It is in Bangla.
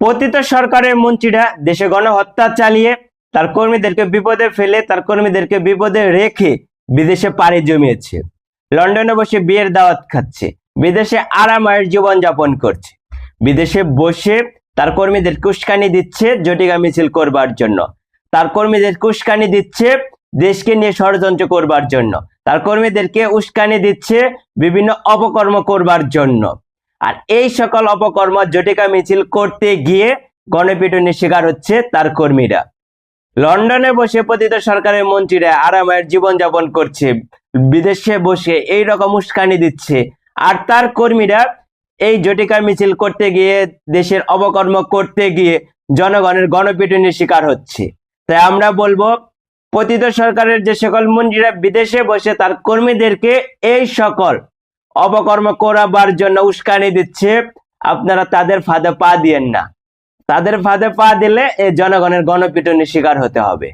পতিত সরকারের মন্ত্রীরা দেশে গণহত্যা চালিয়ে তার কর্মীদেরকে বিপদে ফেলে, তার কর্মীদেরকে বিপদে রেখে বিদেশে পাড়ি জমিয়েছে। লন্ডনে বসে বিয়ের দাওয়াত খাচ্ছে। বিদেশে আরামায়ের জীবন যাপন করছে। বিদেশে বসে তার কর্মীদের কুস্কানি দিচ্ছে জটিকা মিছিল করবার জন্য। তার কর্মীদের কুস্কানি দিচ্ছে দেশকে নিয়ে ষড়যন্ত্র করবার জন্য। তার কর্মীদেরকে উস্কানি দিচ্ছে বিভিন্ন অপকর্ম করবার জন্য। আর এই সকল অপকর্ম জটিকা মিছিল করতে গিয়ে গণপিটুনির শিকার হচ্ছে তার কর্মীরা। লন্ডনে বসে পতিত সরকারের মন্ত্রীরা আরামায়ের জীবনযাপন করছে, বিদেশে বসে এই রকম উস্কানি দিচ্ছে। আর তার কর্মীরা এই জটিকা মিছিল করতে গিয়ে, দেশের অপকর্ম করতে গিয়ে জনগণের গণপিটুনির শিকার হচ্ছে। তাই আমরা বলব, পতিত সরকারের যে সকল মন্ত্রীরা বিদেশে বসে তার কর্মীদেরকে এই সকল অপকর্ম করাবার জন্য উস্কানি দিচ্ছে, আপনারা তাদের ফাঁদে পা দিয়েন না। তাদের ফাঁদে পা দিলে এই জনগণের গণপিটনের শিকার হতে হবে।